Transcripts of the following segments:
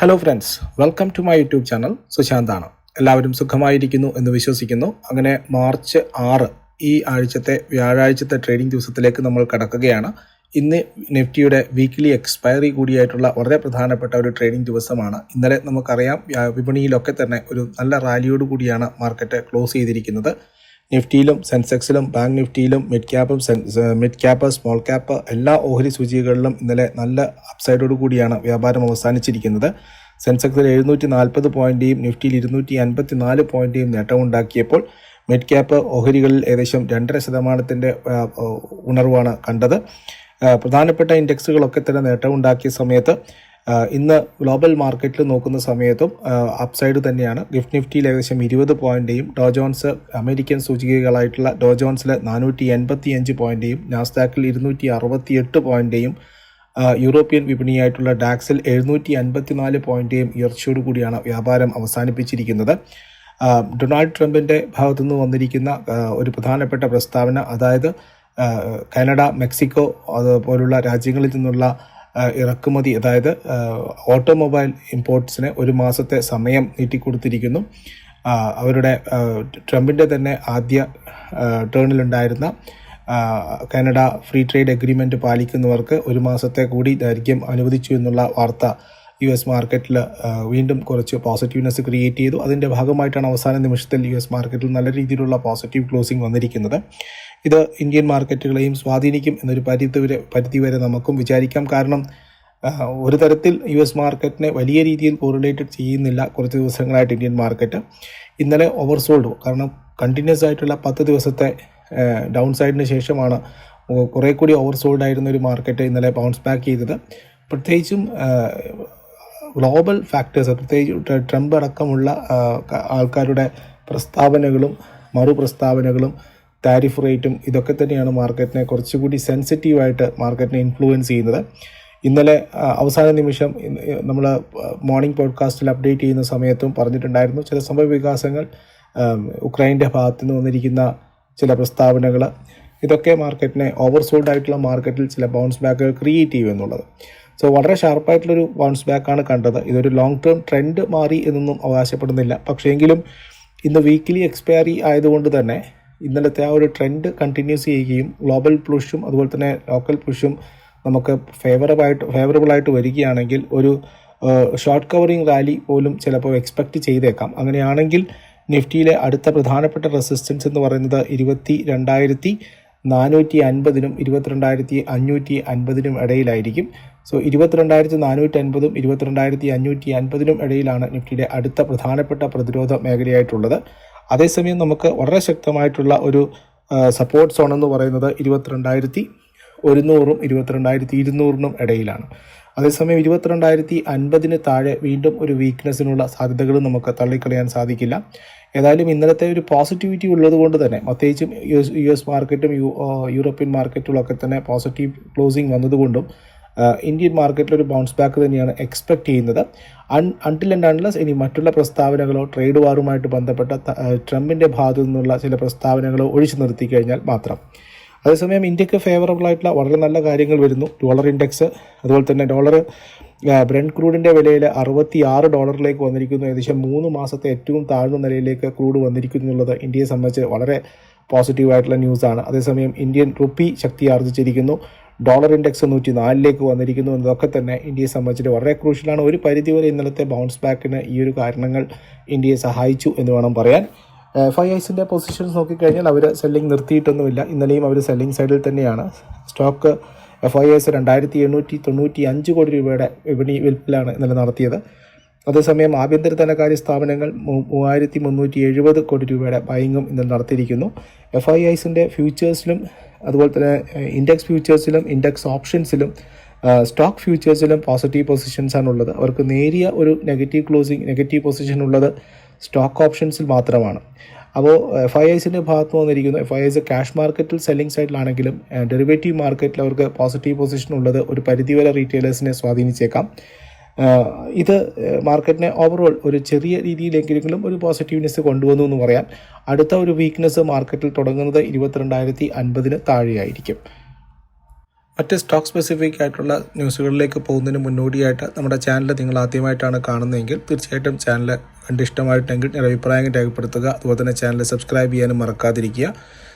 Hello friends welcome to my YouTube channel സുശാന്താണ് എല്ലാവരും സുഖമായിരിക്കുന്നു എന്ന് വിശ്വസിക്കുന്നു. അങ്ങനെ മാർച്ച് ആറ് ഈ ആഴ്ചത്തെ വ്യാഴാഴ്ചത്തെ ട്രേഡിംഗ് ദിവസത്തിലേക്ക് നമ്മൾ കടക്കുകയാണ്. ഇന്ന് നെഫ്റ്റിയുടെ വീക്ക്ലി എക്സ്പയറി കൂടിയായിട്ടുള്ള വളരെ പ്രധാനപ്പെട്ട ഒരു ട്രേഡിംഗ് ദിവസമാണ്. ഇന്നലെ നമുക്കറിയാം വിപണിയിലൊക്കെ തന്നെ ഒരു നല്ല റാലിയോട് കൂടിയാണ് മാർക്കറ്റ് ക്ലോസ് ചെയ്തിരിക്കുന്നത്. നിഫ്റ്റിയിലും സെൻസെക്സിലും ബാങ്ക് നിഫ്റ്റിയിലും മിഡ് ക്യാപ്പും മിഡ് ക്യാപ്പ് സ്മോൾ ക്യാപ്പ് എല്ലാ ഓഹരി സൂചികകളിലും ഇന്നലെ നല്ല അപ്സൈഡോടു കൂടിയാണ് വ്യാപാരം അവസാനിച്ചിരിക്കുന്നത്. സെൻസെക്സിൽ എഴുന്നൂറ്റി നാൽപ്പത് പോയിന്റേയും നിഫ്റ്റിയിൽ ഇരുന്നൂറ്റി അൻപത്തി നാല് പോയിന്റേയും നേട്ടമുണ്ടാക്കിയപ്പോൾ മിഡ് ക്യാപ്പ് ഓഹരികളിൽ ഏകദേശം രണ്ടര ശതമാനത്തിന്റെ ഉണർവാണ് കണ്ടത്. പ്രധാനപ്പെട്ട ഇൻഡെക്സുകളൊക്കെ തന്നെ നേട്ടമുണ്ടാക്കിയ സമയത്ത് ഇന്ന് ഗ്ലോബൽ മാർക്കറ്റിൽ നോക്കുന്ന സമയത്തും അപ്സൈഡ് തന്നെയാണ്. ഗിഫ്റ്റ് നിഫ്റ്റിയിൽ ഏകദേശം ഇരുപത് പോയിന്റേയും ഡോ ജോൺസ് അമേരിക്കൻ സൂചികകളായിട്ടുള്ള ഡോ ജോൺസിൽ നാനൂറ്റി എൺപത്തി അഞ്ച് പോയിന്റേയും നാസ്ഡാക്കിൽ ഇരുന്നൂറ്റി അറുപത്തി എട്ട് പോയിന്റേയും യൂറോപ്യൻ വിപണിയായിട്ടുള്ള ഡാക്സിൽ എഴുന്നൂറ്റി അൻപത്തിനാല് പോയിന്റേയും ഉയർച്ചയോടു കൂടിയാണ് വ്യാപാരം അവസാനിപ്പിച്ചിരിക്കുന്നത്. ഡൊണാൾഡ് ട്രംപിന്റെ ഭാഗത്തുനിന്ന് വന്നിരിക്കുന്ന ഒരു പ്രധാനപ്പെട്ട പ്രസ്താവന അതായത് കാനഡ മെക്സിക്കോ അതുപോലുള്ള രാജ്യങ്ങളിൽ നിന്നുള്ള ഇറക്കുമതി അതായത് ഓട്ടോമൊബൈൽ ഇമ്പോർട്ട്സിന് ഒരു മാസത്തെ സമയം നീട്ടിക്കൊടുത്തിരിക്കുന്നു. അവരുടെ ട്രംപിന്റെ തന്നെ ആദ്യ ടേണിലുണ്ടായിരുന്ന കാനഡ ഫ്രീ ട്രേഡ് അഗ്രിമെന്റ് പാലിക്കുന്നവർക്ക് ഒരു മാസത്തെ കൂടി ദൈർഘ്യം അനുവദിച്ചു എന്നുള്ള വാർത്ത യു എസ് മാർക്കറ്റിൽ വീണ്ടും കുറച്ച് പോസിറ്റീവ്നെസ് ക്രിയേറ്റ് ചെയ്തു. അതിന്റെ ഭാഗമായിട്ടാണ് അവസാന നിമിഷത്തിൽ യു എസ് മാർക്കറ്റിൽ നല്ല രീതിയിലുള്ള പോസിറ്റീവ് ക്ലോസിംഗ് വന്നിരിക്കുന്നത്. ഇത് ഇന്ത്യൻ മാർക്കറ്റുകളെയും സ്വാധീനിക്കും എന്നൊരു പരിധി വരെ പരിധി വരെ നമുക്കും വിചാരിക്കാം. കാരണം ഒരു തരത്തിൽ യു എസ് മാർക്കറ്റിനെ വലിയ രീതിയിൽ കോറിലേറ്റഡ് ചെയ്യുന്നില്ല കുറച്ച് ദിവസങ്ങളായിട്ട് ഇന്ത്യൻ മാർക്കറ്റ്. ഇന്നലെ ഓവർസോൾഡ് കാരണം കണ്ടിന്യൂസ് ആയിട്ടുള്ള പത്ത് ദിവസത്തെ ഡൗൺ സൈഡിന് ശേഷമാണ് കുറേ കൂടി ഓവർസോൾഡ് ആയിരുന്ന ഒരു മാർക്കറ്റ് ഇന്നലെ ബൗൺസ് ബാക്ക് ചെയ്തത്. പ്രത്യേകിച്ചും ഗ്ലോബൽ ഫാക്ടേഴ്സ് പ്രത്യേകിച്ച് ട്രംപ് അടക്കമുള്ള ആൾക്കാരുടെ പ്രസ്താവനകളും മറുപ്രസ്താവനകളും താരിഫ് റേറ്റും ഇതൊക്കെ തന്നെയാണ് മാർക്കറ്റിനെ കുറച്ചുകൂടി സെൻസിറ്റീവായിട്ട് മാർക്കറ്റിനെ ഇൻഫ്ലുവൻസ് ചെയ്യുന്നത്. ഇന്നലെ അവസാന നിമിഷം നമ്മൾ മോർണിംഗ് പോഡ്കാസ്റ്റിൽ അപ്ഡേറ്റ് ചെയ്യുന്ന സമയത്തും പറഞ്ഞിട്ടുണ്ടായിരുന്നു ചില സംഭവ വികാസങ്ങൾ ഉക്രൈന്റെ ഭാഗത്തു നിന്ന് വന്നിരിക്കുന്ന ചില പ്രസ്താവനകൾ ഇതൊക്കെ മാർക്കറ്റിനെ ഓവർസോൾഡ് ആയിട്ടുള്ള മാർക്കറ്റിൽ ചില ബൗൺസ് ബാക്കുകൾ ക്രിയേറ്റ് ചെയ്യും എന്നുള്ളത് സോ വളരെ ഷാർപ്പായിട്ടുള്ളൊരു ബൗൺസ് ആണ് കണ്ടത്. ഇതൊരു ലോങ് ടേം ട്രെൻഡ് മാറി എന്നൊന്നും അവകാശപ്പെടുന്നില്ല. പക്ഷേങ്കിലും ഇന്ന് വീക്കിലി എക്സ്പയറി ആയതുകൊണ്ട് തന്നെ ഇന്നലത്തെ ആ ഒരു ട്രെൻഡ് കണ്ടിന്യൂസ് ചെയ്യുകയും ഗ്ലോബൽ പുഷും അതുപോലെ തന്നെ ലോക്കൽ പുഷും നമുക്ക് ഫേവറബായിട്ട് ഫേവറബിളായിട്ട് വരികയാണെങ്കിൽ ഒരു ഷോർട്ട് കവറിങ് റാലി പോലും ചിലപ്പോൾ എക്സ്പെക്റ്റ് ചെയ്തേക്കാം. അങ്ങനെയാണെങ്കിൽ നിഫ്റ്റിയിലെ അടുത്ത പ്രധാനപ്പെട്ട റെസിസ്റ്റൻസ് എന്ന് പറയുന്നത് ഇരുപത്തി രണ്ടായിരത്തി നാനൂറ്റി അൻപതിനും ഇരുപത്തിരണ്ടായിരത്തി അഞ്ഞൂറ്റി അൻപതിനും ഇടയിലായിരിക്കും. സോ ഇരുപത്തിരണ്ടായിരത്തി നാനൂറ്റി അൻപതും ഇരുപത്തിരണ്ടായിരത്തി അഞ്ഞൂറ്റി അൻപതിനും ഇടയിലാണ് നിഫ്റ്റിയുടെ അടുത്ത പ്രധാനപ്പെട്ട പ്രതിരോധ മേഖലയായിട്ടുള്ളത്. അതേസമയം നമുക്ക് വളരെ ശക്തമായിട്ടുള്ള ഒരു സപ്പോർട്ട് സോൺ എന്ന് പറയുന്നത് ഇരുപത്തിരണ്ടായിരത്തി ഒരുന്നൂറും ഇരുപത്തിരണ്ടായിരത്തി ഇരുന്നൂറിനും ഇടയിലാണ്. അതേസമയം ഇരുപത്തിരണ്ടായിരത്തി അൻപതിന് താഴെ വീണ്ടും ഒരു വീക്ക്നെസ്സിനുള്ള സാധ്യതകൾ നമുക്ക് തള്ളിക്കളയാൻ സാധിക്കില്ല. ഏതായാലും ഇന്നലത്തെ ഒരു പോസിറ്റിവിറ്റി ഉള്ളത് കൊണ്ട് തന്നെ പ്രത്യേകിച്ചും യു എസ് മാർക്കറ്റും യൂറോപ്യൻ മാർക്കറ്റുകളൊക്കെ തന്നെ പോസിറ്റീവ് ക്ലോസിംഗ് വന്നതുകൊണ്ടും ഇന്ത്യൻ മാർക്കറ്റിൽ ഒരു ബൗൺസ് ബാക്ക് തന്നെയാണ് എക്സ്പെക്ട് ചെയ്യുന്നത്. അൺ അൺടിൽ ആൻഡ് അൺലെസ് ഇനി മറ്റുള്ള പ്രസ്താവനകളോ ട്രേഡ് വാറുമായിട്ട് ബന്ധപ്പെട്ട ട്രംപിന്റെ ഭാഗത്തു നിന്നുള്ള ചില പ്രസ്താവനകളോ ഒഴിച്ചു നിർത്തി കഴിഞ്ഞാൽ മാത്രം. അതേസമയം ഇന്ത്യയ്ക്ക് ഫേവറബിൾ ആയിട്ടുള്ള വളരെ നല്ല കാര്യങ്ങൾ വരുന്നു. ഡോളർ ഇൻഡെക്സ് അതുപോലെ തന്നെ ഡോളർ ബ്രെൻഡ് ക്രൂഡിന്റെ വിലയിൽ അറുപത്തി ആറ് ഡോളറിലേക്ക് വന്നിരിക്കുന്നു. ഏകദേശം മൂന്ന് മാസത്തെ ഏറ്റവും താഴ്ന്ന നിലയിലേക്ക് ക്രൂഡ് വന്നിരിക്കുന്നു എന്നുള്ളത് ഇന്ത്യയെ സംബന്ധിച്ച് വളരെ പോസിറ്റീവായിട്ടുള്ള ന്യൂസാണ് അതേസമയം ഇന്ത്യൻ റുപ്പി ശക്തി ആർജിച്ചിരിക്കുന്നു ഡോളർ ഇൻഡെക്സ് നൂറ്റി നാലിലേക്ക് വന്നിരിക്കുന്നു എന്നതൊക്കെ തന്നെ ഇന്ത്യയെ സംബന്ധിച്ചിട്ട് വളരെ ക്രൂഷ്യലാണ്. ഒരു പരിധിവരെ ഇന്നലത്തെ ബൗൺസ് ബാക്കിന് ഈ ഒരു കാരണങ്ങൾ ഇന്ത്യയെ സഹായിച്ചു എന്ന് വേണം പറയാൻ. ഐ ഐസിന്റെ പൊസിഷൻസ് നോക്കിക്കഴിഞ്ഞാൽ അവർ സെല്ലിംഗ് നിർത്തിയിട്ടൊന്നുമില്ല. ഇന്നലെയും അവർ സെല്ലിംഗ് സൈഡിൽ തന്നെയാണ്. സ്റ്റോക്ക് എഫ് ഐ എസ് രണ്ടായിരത്തി എണ്ണൂറ്റി തൊണ്ണൂറ്റി അഞ്ച് കോടി രൂപയുടെ വിപണി വിൽപ്പിലാണ് ഇന്നലെ നടത്തിയത്. അതേസമയം ആഭ്യന്തര ധനകാര്യ സ്ഥാപനങ്ങൾ മൂവായിരത്തി മുന്നൂറ്റി എഴുപത് കോടി രൂപയുടെ ബൈങ്ങും ഇന്നലെ നടത്തിയിരിക്കുന്നു. എഫ് ഐ ഐസിന്റെ ഫ്യൂച്ചേഴ്സിലും അതുപോലെ തന്നെ ഇൻഡെക്സ് ഫ്യൂച്ചേഴ്സിലും ഇൻഡെക്സ് ഓപ്ഷൻസിലും സ്റ്റോക്ക് ഫ്യൂച്ചേഴ്സിലും പോസിറ്റീവ് പൊസിഷൻസ് ആണ് ഉള്ളത് അവർക്ക് നേരിയ ഒരു നെഗറ്റീവ് ക്ലോസിംഗ് നെഗറ്റീവ് പൊസിഷൻ ഉള്ളത് സ്റ്റോക്ക് ഓപ്ഷൻസിൽ മാത്രമാണ്. അപ്പോൾ എഫ് ഐ ഐസിന്റെ ഭാഗത്ത് വന്നിരിക്കുന്നു എഫ് ഐ ഐസ് ക്യാഷ് മാർക്കറ്റിൽ സെല്ലിംഗ് സൈഡിലാണെങ്കിലും ഡെറിവേറ്റീവ് മാർക്കറ്റിൽ അവർക്ക് പോസിറ്റീവ് പൊസിഷൻ ഉള്ളത് ഒരു പരിധിവരെ റീറ്റെയിലേഴ്സിനെ സ്വാധീനിച്ചേക്കാം. ഇത് മാർക്കറ്റിനെ ഓവറോൾ ഒരു ചെറിയ രീതിയിലെങ്കിലും ഒരു പോസിറ്റീവ്നെസ് കൊണ്ടുവന്നു എന്ന് പറയാം. അടുത്ത ഒരു വീക്ക്നെസ് മാർക്കറ്റിൽ തുടങ്ങുന്നത് ഇരുപത്തിരണ്ടായിരത്തി അൻപതിന് താഴെയായിരിക്കും. മറ്റ് സ്റ്റോക്ക് സ്പെസിഫിക് ആയിട്ടുള്ള ന്യൂസുകളിലേക്ക് പോകുന്നതിന് മുന്നോടിയായിട്ട് നമ്മുടെ ചാനൽ നിങ്ങൾ ആദ്യമായിട്ടാണ് കാണുന്നതെങ്കിൽ തീർച്ചയായിട്ടും ചാനൽ കണ്ട് ഇഷ്ടമായിട്ടെങ്കിൽ നിങ്ങളുടെ അഭിപ്രായം രേഖപ്പെടുത്തുക. അതുപോലെ തന്നെ ചാനൽ സബ്സ്ക്രൈബ് ചെയ്യാനും മറക്കാതിരിക്കുക.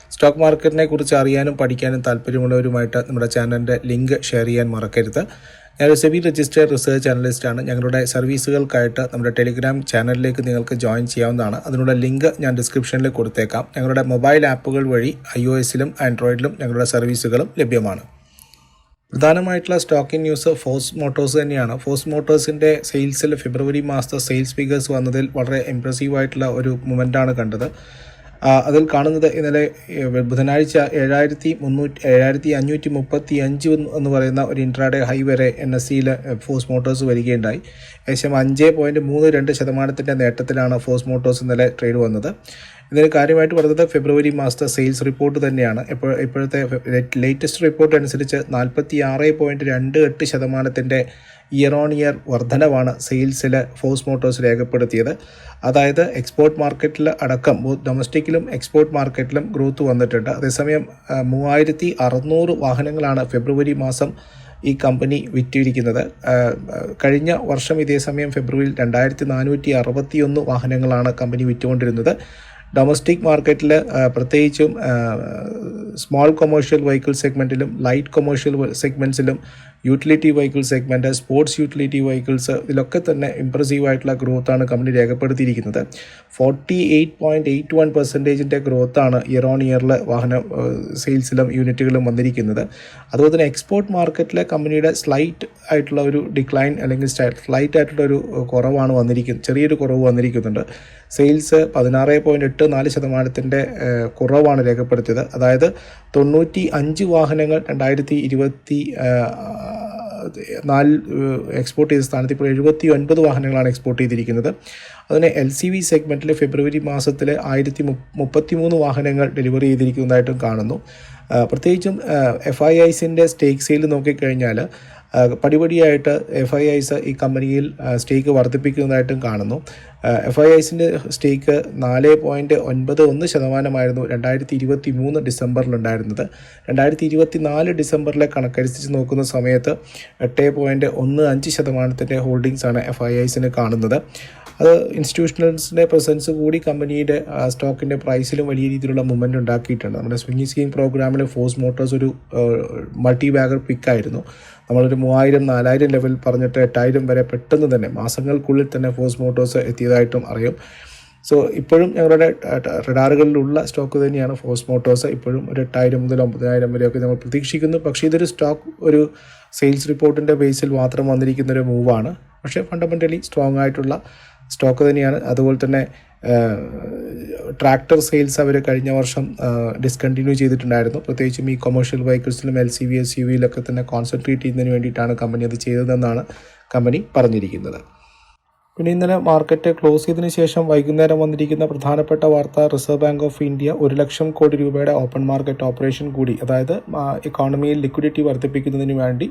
സ്റ്റോക്ക് മാർക്കറ്റിനെ കുറിച്ച് അറിയാനും പഠിക്കാനും താല്പര്യമുള്ളവരുമായിട്ട് നമ്മുടെ ചാനലിന്റെ ലിങ്ക് ഷെയർ ചെയ്യാൻ മറക്കരുത്. ഞാനൊരു സെബി രജിസ്റ്റേഡ് റിസർച്ച് അനലിസ്റ്റാണ് ഞങ്ങളുടെ സർവീസുകൾക്കായിട്ട് നമ്മുടെ ടെലിഗ്രാം ചാനലിലേക്ക് നിങ്ങൾക്ക് ജോയിൻ ചെയ്യാവുന്നതാണ്. അതിനുള്ള ലിങ്ക് ഞാൻ ഡിസ്ക്രിപ്ഷനിൽ കൊടുത്തേക്കാം. ഞങ്ങളുടെ മൊബൈൽ ആപ്പുകൾ വഴി ഐ ഒ എസിലും ആൻഡ്രോയിഡിലും ഞങ്ങളുടെ സർവീസുകളും ലഭ്യമാണ്. പ്രധാനമായിട്ടുള്ള സ്റ്റോക്കിൻ ന്യൂസ് ഫോഴ്സ് മോട്ടോഴ്സ് തന്നെയാണ്. ഫോഴ്സ് മോട്ടോഴ്സിന്റെ സെയിൽസിൽ ഫെബ്രുവരി മാസത്തെ സെയിൽസ് ഫിഗേഴ്സ് വന്നതിൽ വളരെ ഇംപ്രസീവായിട്ടുള്ള ഒരു മൊമെന്റാണ് കണ്ടത്. അതിൽ കാണുന്നത് ഇന്നലെ ബുധനാഴ്ച ഏഴായിരത്തി മുന്നൂറ്റി ഏഴായിരത്തി അഞ്ഞൂറ്റി മുപ്പത്തി അഞ്ച് എന്ന് പറയുന്ന ഒരു ഇൻട്രാഡേ ഹൈ വരെ എൻ എസ് സിയിൽ ഫോഴ്സ് മോട്ടോഴ്സ് വരികയുണ്ടായി. ഏകദേശം അഞ്ച് പോയിന്റ് മൂന്ന് രണ്ട് ശതമാനത്തിന്റെ നേട്ടത്തിലാണ് ഫോഴ്സ് മോട്ടോഴ്സ് ഇന്നലെ ട്രേഡ് വന്നത്. ഇതിന് കാര്യമായിട്ട് പറഞ്ഞത് ഫെബ്രുവരി മാസത്തെ സെയിൽസ് റിപ്പോർട്ട് തന്നെയാണ്. ഇപ്പോൾ ഇപ്പോഴത്തെ ലേറ്റസ്റ്റ് റിപ്പോർട്ട് അനുസരിച്ച് നാൽപ്പത്തി ആറ് പോയിന്റ് രണ്ട് എട്ട് ശതമാനത്തിന്റെ ഇയർ ഓൺ ഇയർ വർധനവാണ് സെയിൽസിൽ ഫോഴ്സ് മോട്ടോഴ്സ് രേഖപ്പെടുത്തിയത്. അതായത് എക്സ്പോർട്ട് മാർക്കറ്റിൽ അടക്കം ഡൊമസ്റ്റിക്കിലും എക്സ്പോർട്ട് മാർക്കറ്റിലും ഗ്രോത്ത് വന്നിട്ടുണ്ട്. അതേസമയം മൂവായിരത്തി അറുന്നൂറ് വാഹനങ്ങളാണ് ഫെബ്രുവരി മാസം ഈ കമ്പനി വിറ്റിരിക്കുന്നത്. കഴിഞ്ഞ വർഷം ഇതേ സമയം ഫെബ്രുവരിയിൽ രണ്ടായിരത്തി നാനൂറ്റി അറുപത്തി ഒന്ന് വാഹനങ്ങളാണ് കമ്പനി വിറ്റുകൊണ്ടിരുന്നത്. ഡൊമസ്റ്റിക് മാർക്കറ്റിൽ പ്രത്യേകിച്ചും സ്മോൾ കൊമേഴ്ഷ്യൽ വെഹിക്കിൾ സെഗ്മെന്റിലും light commercial സെഗ്മെന്റ്സിലും utility vehicle segment sports utility vehicles ഇതിലൊക്കെ തന്നെ ഇമ്പ്രസീവ് ആയിട്ടുള്ള ഗ്രോത്ത് ആണ് കമ്പനി രേഖപ്പെടുത്തിയിരിക്കുന്നത്. Forty eight point eight one പെർസെന്റേജിന്റെ ഗ്രോത്താണ് ഇയർ ഓൺ ഇയറിൽ വാഹന സെയിൽസിലും യൂണിറ്റുകളിലും വന്നിരിക്കുന്നത്. അതുപോലെ തന്നെ എക്സ്പോർട്ട് മാർക്കറ്റിലെ കമ്പനിയുടെ സ്ലൈറ്റ് ആയിട്ടുള്ള ഒരു ഡിക്ലൈൻ അല്ലെങ്കിൽ സ്ലൈറ്റ് ആയിട്ടുള്ള ഒരു കുറവാണ് വന്നിരിക്കുന്നത് ചെറിയൊരു കുറവ് വന്നിരിക്കുന്നുണ്ട്. സെയിൽസ് പതിനാറ് പോയിന്റ് എട്ട് നാല് ശതമാനത്തിന്റെ കുറവാണ് രേഖപ്പെടുത്തിയത്. അതായത് തൊണ്ണൂറ്റി അഞ്ച് വാഹനങ്ങൾ രണ്ടായിരത്തി ഇരുപത്തി നാല് എക്സ്പോർട്ട് ചെയ്ത സ്ഥാനത്ത് ഇപ്പോൾ എഴുപത്തി ഒൻപത് വാഹനങ്ങളാണ് എക്സ്പോർട്ട് ചെയ്തിരിക്കുന്നത്. അതിന് എൽ സി വി സെഗ്മെന്റിൽ ഫെബ്രുവരി മാസത്തിൽ ആയിരത്തി മുപ്പത്തി മൂന്ന് വാഹനങ്ങൾ ഡെലിവറി ചെയ്തിരിക്കുന്നതായിട്ടും കാണുന്നു. പ്രത്യേകിച്ചും എഫ് ഐ ഐസിന്റെ സ്റ്റേക്ക് സെയിൽ നോക്കിക്കഴിഞ്ഞാൽ പടിപടിയായിട്ട് എഫ് ഐ ഐസ് ഈ കമ്പനിയിൽ സ്റ്റേക്ക് വർദ്ധിപ്പിക്കുന്നതായിട്ടും കാണുന്നു. എഫ് ഐ ഐസിന്റെ സ്റ്റേക്ക് നാല് പോയിന്റ് ഒൻപത് ഒന്ന് ശതമാനമായിരുന്നു രണ്ടായിരത്തി ഇരുപത്തി മൂന്ന് ഡിസംബറിലുണ്ടായിരുന്നത്. രണ്ടായിരത്തി ഇരുപത്തി നാല് ഡിസംബറിലെ കണക്കനുസരിച്ച് നോക്കുന്ന സമയത്ത് എട്ട് പോയിന്റ് ഒന്ന് അഞ്ച് ശതമാനത്തിന്റെ ഹോൾഡിങ്സാണ് എഫ് ഐ ഐസിന് കാണുന്നത്. അത് ഇൻസ്റ്റിറ്റ്യൂഷണൽസിന്റെ പ്രസൻസ് കൂടി കമ്പനിയുടെ സ്റ്റോക്കിന്റെ പ്രൈസിലും വലിയ രീതിയിലുള്ള മൂവ്മെന്റ് ഉണ്ടാക്കിയിട്ടുണ്ട്. നമ്മുടെ സ്വിംഗി സ്കീം പ്രോഗ്രാമിൽ ഫോഴ്സ് മോട്ടോഴ്സ് ഒരു മൾട്ടി ബാഗർ പിക്കായിരുന്നു നമ്മളൊരു മൂവായിരം നാലായിരം ലെവൽ പറഞ്ഞിട്ട് എട്ടായിരം വരെ പെട്ടെന്ന് തന്നെ മാസങ്ങൾക്കുള്ളിൽ തന്നെ ഫോഴ്സ് മോട്ടോഴ്സ് എത്തിയതായിട്ടും അറിയും. സോ ഇപ്പോഴും ഞങ്ങളുടെ റഡാറുകളിലുള്ള സ്റ്റോക്ക് തന്നെയാണ് ഫോഴ്സ് മോട്ടോഴ്സ് ഇപ്പോഴും ഒരു എട്ടായിരം മുതൽ ഒമ്പതിനായിരം വരെയൊക്കെ നമ്മൾ പ്രതീക്ഷിക്കുന്നു. പക്ഷേ ഇതൊരു സ്റ്റോക്ക് ഒരു സെയിൽസ് റിപ്പോർട്ടിന്റെ ബേസിൽ മാത്രം വന്നിരിക്കുന്ന ഒരു മൂവാണ് പക്ഷേ ഫണ്ടമെന്റലി സ്ട്രോങ് ആയിട്ടുള്ള സ്റ്റോക്ക് തന്നെയാണ്. അതുപോലെ തന്നെ ട്രാക്ടർ സെയിൽസ് അവർ കഴിഞ്ഞ വർഷം ഡിസ്കണ്ടിന്യൂ ചെയ്തിട്ടുണ്ടായിരുന്നു. പ്രത്യേകിച്ചും ഈ commercial വെഹിക്കിൾസിലും L C V S U വിയിലൊക്കെ തന്നെ കോൺസെൻട്രേറ്റ് ചെയ്യുന്നതിന് വേണ്ടിയിട്ടാണ് കമ്പനി അത് ചെയ്തതെന്നാണ് കമ്പനി പറഞ്ഞിരിക്കുന്നത്. പിന്നെ ഇന്നലെ മാർക്കറ്റ് ക്ലോസ് ചെയ്തതിനു ശേഷം വൈകുന്നേരം വന്നിരിക്കുന്ന പ്രധാനപ്പെട്ട വാർത്ത റിസർവ് ബാങ്ക് ഓഫ് ഇന്ത്യ ഒരു ലക്ഷം കോടി രൂപയുടെ ഓപ്പൺ മാർക്കറ്റ് ഓപ്പറേഷൻ കൂടി അതായത് ഇക്കോണമിയിൽ ലിക്വിഡിറ്റി വർദ്ധിപ്പിക്കുന്നതിന് വേണ്ടി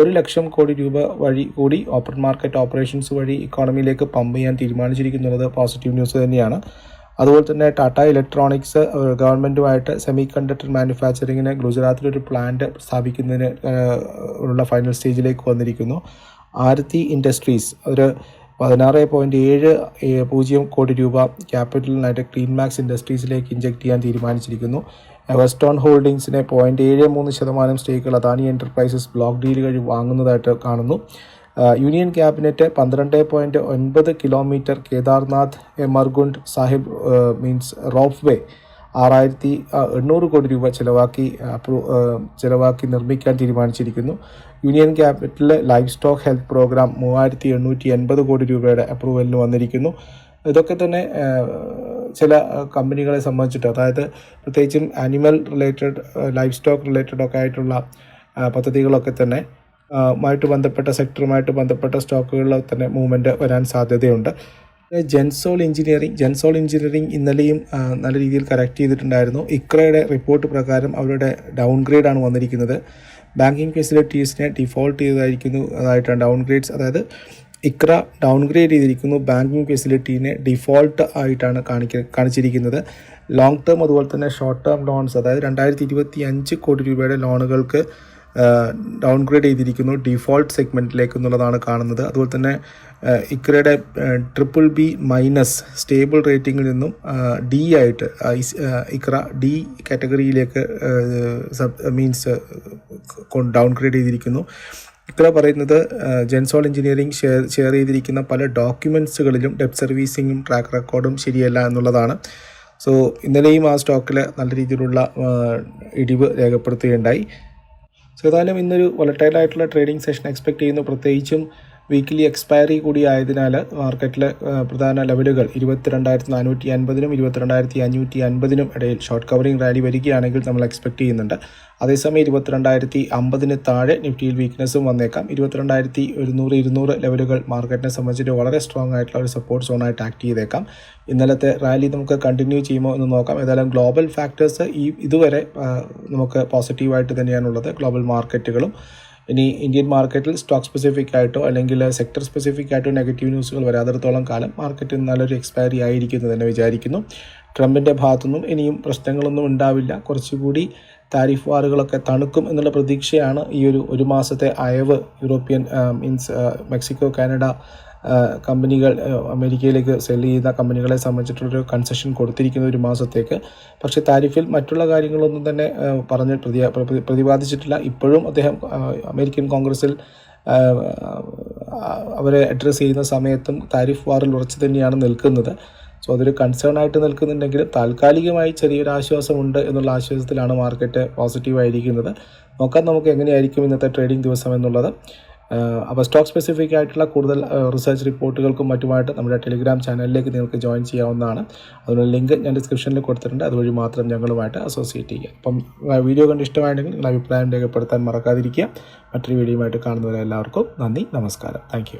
ഒരു ലക്ഷം കോടി രൂപ വഴി കൂടി ഓപ്പൺ മാർക്കറ്റ് ഓപ്പറേഷൻസ് വഴി ഇക്കോണമിയിലേക്ക് പമ്പ് ചെയ്യാൻ തീരുമാനിച്ചിരിക്കുന്നത് പോസിറ്റീവ് ന്യൂസ് തന്നെയാണ്. അതുപോലെ തന്നെ ടാറ്റ ഇലക്ട്രോണിക്സ് ഗവൺമെന്റുമായിട്ട് സെമി കണ്ടക്ടർ മാനുഫാക്ചറിങ്ങിന് ഗുജറാത്തിലൊരു പ്ലാന്റ് സ്ഥാപിക്കുന്നതിന് ഉള്ള ഫൈനൽ സ്റ്റേജിലേക്ക് വന്നിരിക്കുന്നു. ആരതി ഇൻഡസ്ട്രീസ് ഒരു പതിനാറ് പോയിന്റ് ഏഴ് പൂജ്യം കോടി രൂപ ക്യാപിറ്റലിനായിട്ട് ക്ലീൻ മാക്സ് ഇൻഡസ്ട്രീസിലേക്ക് ഇഞ്ചെക്ട് ചെയ്യാൻ തീരുമാനിച്ചിരിക്കുന്നു. വെസ്റ്റോൺ ഹോൾഡിംഗ്സിനെ പോയിന്റ് ഏഴ് മൂന്ന് ശതമാനം സ്റ്റേക്കുകൾ അദാനി എന്റർപ്രൈസസ് ബ്ലോക്ക് ഡീൽ വഴി വാങ്ങുന്നതായിട്ട് കാണുന്നു. യൂണിയൻ ക്യാബിനറ്റ് പന്ത്രണ്ട് പോയിന്റ് ഒൻപത് kilometre Kedarnath എമർഗുണ്ട് Sahib means ropeway ആറായിരത്തി എണ്ണൂറ് കോടി രൂപ ചിലവാക്കി ചിലവാക്കി നിർമ്മിക്കാൻ തീരുമാനിച്ചിരിക്കുന്നു. Union capital life stock health programme മൂവായിരത്തി എണ്ണൂറ്റി എൺപത് കോടി രൂപയുടെ അപ്രൂവലിന് വന്നിരിക്കുന്നു. ഇതൊക്കെ തന്നെ ചില കമ്പനികളെ സംബന്ധിച്ചിട്ട് അതായത് പ്രത്യേകിച്ചും animal related life stock related ഒക്കെ ആയിട്ടുള്ള പദ്ധതികളൊക്കെ തന്നെ മായിട്ട് ബന്ധപ്പെട്ട സെക്ടറുമായിട്ട് ബന്ധപ്പെട്ട സ്റ്റോക്കുകളിൽ തന്നെ മൂവ്മെന്റ് വരാൻ സാധ്യതയുണ്ട്. ജെൻസോൾ എഞ്ചിനീയറിംഗ് ജെൻസോൾ എഞ്ചിനീയറിംഗ് ഇന്നലെയും നല്ല രീതിയിൽ കറക്റ്റ് ചെയ്തിട്ടുണ്ടായിരുന്നു. ഇക്രയുടെ റിപ്പോർട്ട് പ്രകാരം അവരുടെ ഡൗൺ ഗ്രേഡാണ് വന്നിരിക്കുന്നത്. ബാങ്കിങ് ഫെസിലിറ്റീസിനെ ഡിഫോൾട്ട് ചെയ്തായിരിക്കുന്നു. അതായിട്ടാണ് ഡൗൺ ഗ്രേഡ്സ് അതായത് ഇക്ര ഡൗൺഗ്രേഡ് ചെയ്തിരിക്കുന്നു. ബാങ്കിങ് ഫെസിലിറ്റീനെ ഡിഫോൾട്ട് ആയിട്ടാണ് കാണിക്ക കാണിച്ചിരിക്കുന്നത്. ലോങ് ടേം അതുപോലെ തന്നെ ഷോർട്ട് ടേം ലോൺസ് അതായത് രണ്ടായിരത്തി ഇരുപത്തി അഞ്ച് കോടി രൂപയുടെ ലോണുകൾക്ക് ഡൗൺഗ്രേഡ് ചെയ്തിരിക്കുന്നു. ഡിഫോൾട്ട് സെഗ്മെന്റിലേക്ക് എന്നുള്ളതാണ് കാണുന്നത്. അതുപോലെ തന്നെ ഇക്രയുടെ ട്രിപ്പിൾ ബി മൈനസ് സ്റ്റേബിൾ റേറ്റിംഗിൽ നിന്നും ഡി ആയിട്ട് ഇക്ര ഡി കാറ്റഗറിയിലേക്ക് സബ് മീൻസ് ഡൗൺഗ്രേഡ് ചെയ്തിരിക്കുന്നു. ഇക്ര പറയുന്നത് ജെൻസോൾ എഞ്ചിനീയറിംഗ് ഷെയർ ഷെയർ ചെയ്തിരിക്കുന്ന പല ഡോക്യുമെന്റ്സുകളിലും ഡെബ് സർവീസിങ്ങും ട്രാക്ക് റെക്കോർഡും ശരിയല്ല എന്നുള്ളതാണ്. സോ ഇന്നലെയും ആ സ്റ്റോക്കിൽ നല്ല രീതിയിലുള്ള ഇടിവ് രേഖപ്പെടുത്തുകയുണ്ടായി. സോ ഏതായാലും ഇന്നൊരു ആയിട്ടുള്ള ട്രേഡിംഗ് സെഷൻ എക്സ്പെക്ട് ചെയ്യുന്നു. പ്രത്യേകിച്ചും വീക്കിലി എക്സ്പയറി കൂടി ആയതിനാൽ മാർക്കറ്റിലെ പ്രധാന ലെവലുകൾ ഇരുപത്തിരണ്ടായിരത്തി നാനൂറ്റി അൻപതിനും ഇരുപത്തിരണ്ടായിരത്തി അഞ്ഞൂറ്റി അൻപതിനും ഇടയിൽ ഷോർട്ട് കവറിംഗ് റാലി വരികയാണെങ്കിൽ നമ്മൾ എക്സ്പെക്ട് ചെയ്യുന്നുണ്ട്. അതേസമയം ഇരുപത്തിരണ്ടായിരത്തി അമ്പതിന് താഴെ നിഫ്റ്റിയിൽ വീക്ക്നെസ്സും വന്നേക്കാം. ഇരുപത്തിരണ്ടായിരത്തി ഒരുന്നൂറ് ഇരുന്നൂറ് ലെവലുകൾ മാർക്കറ്റിനെ സംബന്ധിച്ചിട്ട് വളരെ സ്ട്രോങ് ആയിട്ടുള്ള ഒരു സപ്പോർട്ട് സോണായിട്ട് ആക്ട് ചെയ്തേക്കാം. ഇന്നലത്തെ റാലി നമുക്ക് കണ്ടിന്യൂ ചെയ്യുമോ എന്ന് നോക്കാം. ഏതായാലും ഗ്ലോബൽ ഫാക്ടേഴ്സ് ഈ ഇതുവരെ നമുക്ക് പോസിറ്റീവായിട്ട് തന്നെയാണുള്ളത്. ഗ്ലോബൽ മാർക്കറ്റുകളും ഇനി ഇന്ത്യൻ മാർക്കറ്റിൽ സ്റ്റോക്ക് സ്പെസിഫിക് ആയിട്ടോ അല്ലെങ്കിൽ സെക്ടർ സ്പെസിഫിക് ആയിട്ടോ നെഗറ്റീവ് ന്യൂസുകൾ വരാത്തിടത്തോളം കാലം മാർക്കറ്റ് നല്ലൊരു എക്സ്പയറി ആയിരിക്കുന്നു തന്നെ വിചാരിക്കുന്നു. ട്രംപിന്റെ ഭാഗത്തുനിന്നും ഇനിയും പ്രശ്നങ്ങളൊന്നും ഉണ്ടാവില്ല. കുറച്ചുകൂടി താരിഫ് വാറുകളൊക്കെ തണുക്കും എന്നുള്ള പ്രതീക്ഷയാണ് ഈ ഒരു ഒരു മാസത്തെ അയവ് യൂറോപ്യൻ മീൻസ് മെക്സിക്കോ കാനഡ കമ്പനികൾ അമേരിക്കയിലേക്ക് സെൽ ചെയ്യുന്ന കമ്പനികളെ സംബന്ധിച്ചിട്ടൊരു കൺസെഷൻ കൊടുത്തിരിക്കുന്ന ഒരു മാസത്തേക്ക്. പക്ഷേ താരിഫിൽ മറ്റുള്ള കാര്യങ്ങളൊന്നും തന്നെ പറഞ്ഞ് പ്രതി പ്രതി- പ്രതിപാദിച്ചിട്ടില്ല. ഇപ്പോഴും അദ്ദേഹം അമേരിക്കൻ കോൺഗ്രസിൽ അവരെ അഡ്രസ്സ് ചെയ്യുന്ന സമയത്തും താരിഫ് വാറിൽ ഉറച്ചു തന്നെയാണ് നിൽക്കുന്നത്. സോ അതൊരു കൺസേൺ ആയിട്ട് നിൽക്കുന്നുണ്ടെങ്കിൽ താൽക്കാലികമായി ചെറിയൊരു ആശ്വാസമുണ്ട് എന്നുള്ള ആശ്വാസത്തിലാണ് മാർക്കറ്റ് പോസിറ്റീവായിരിക്കുന്നത് നോക്കാം നമുക്ക് എങ്ങനെയായിരിക്കും ഇന്നത്തെ ട്രേഡിംഗ് ദിവസം എന്നുള്ളത്. അപ്പോൾ സ്റ്റോക്ക് സ്പെസിഫിക് ആയിട്ടുള്ള കൂടുതൽ റിസർച്ച് റിപ്പോർട്ടുകൾക്കും മറ്റുമായിട്ട് നമ്മുടെ ടെലിഗ്രാം ചാനലിലേക്ക് നിങ്ങൾക്ക് ജോയിൻ ചെയ്യാവുന്നതാണ്. അതിനുള്ള ലിങ്ക് ഞാൻ ഡിസ്ക്രിപ്ഷനിൽ കൊടുത്തിട്ടുണ്ട്. അതുവഴി മാത്രം ഞങ്ങളുമായിട്ട് അസോസിയേറ്റ് ചെയ്യുക. അപ്പം വീഡിയോ കണ്ട് ഇഷ്ടമായിട്ടുണ്ടെങ്കിൽ നിങ്ങളുടെ അഭിപ്രായം രേഖപ്പെടുത്താൻ മറക്കാതിരിക്കുക. മറ്റൊരു വീഡിയോയുമായിട്ട് കാണുന്നവരെ എല്ലാവർക്കും നന്ദി നമസ്കാരം. താങ്ക്